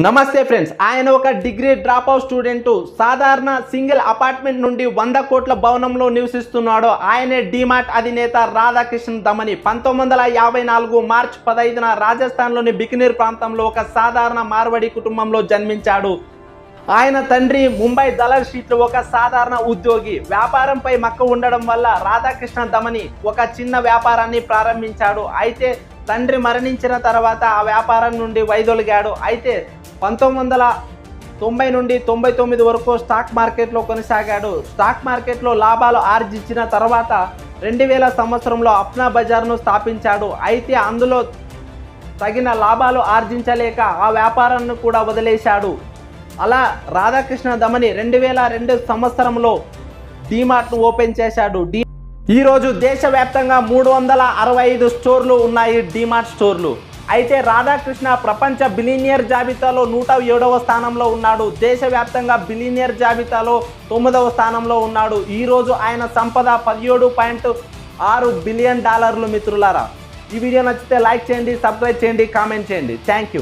నమస్తే ఫ్రెండ్స్ ఆయన ఒక డిగ్రీ డ్రాప్ అవుట్ స్టూడెంట్ సాధారణ సింగిల్ అపార్ట్మెంట్ నుండి వంద కోట్ల భవనంలో నివసిస్తున్నాడు. ఆయనే డిమార్ట్ అధినేత రాధాకృష్ణ దమని పంతొమ్మిది వందల యాభై నాలుగు మార్చ్ పదహైదున రాజస్థాన్లోని బికనీర్ ప్రాంతంలో ఒక సాధారణ మార్వడి కుటుంబంలో జన్మించాడు. ఆయన తండ్రి ముంబై దళర్ స్ట్రీట్లో ఒక సాధారణ ఉద్యోగి. వ్యాపారంపై మక్క ఉండడం వల్ల రాధాకృష్ణ దమని ఒక చిన్న వ్యాపారాన్ని ప్రారంభించాడు. అయితే తండ్రి మరణించిన తర్వాత ఆ వ్యాపారం నుండి వైదొలిగాడు. అయితే పంతొమ్మిది వందల తొంభై నుండి తొంభై తొమ్మిది వరకు స్టాక్ మార్కెట్లో కొనసాగాడు. స్టాక్ మార్కెట్లో లాభాలు ఆర్జించిన తర్వాత రెండు వేల సంవత్సరంలో అప్నా బజార్ను స్థాపించాడు. అయితే అందులో తగిన లాభాలు ఆర్జించలేక ఆ వ్యాపారాన్ని కూడా వదిలేశాడు. అలా రాధాకృష్ణ దమని రెండు వేల రెండు సంవత్సరంలో డీమార్ట్ను ఓపెన్ చేశాడు. డీ ఈరోజు దేశవ్యాప్తంగా మూడు వందల అరవై ఐదు స్టోర్లు ఉన్నాయి డీమార్ట్ స్టోర్లు. అయితే రాధాకృష్ణ ప్రపంచ బిలీనియర్ జాబితాలో నూట ఏడవ స్థానంలో ఉన్నాడు. దేశవ్యాప్తంగా బిలీనియర్ జాబితాలో తొమ్మిదవ స్థానంలో ఉన్నాడు. ఈరోజు ఆయన సంపద పదిహేడు పాయింట్ ఆరు బిలియన్ డాలర్లు మిత్రులారా. ఈ వీడియో నచ్చితే లైక్ చేయండి సబ్స్క్రైబ్ చేయండి కామెంట్ చేయండి. Thank you.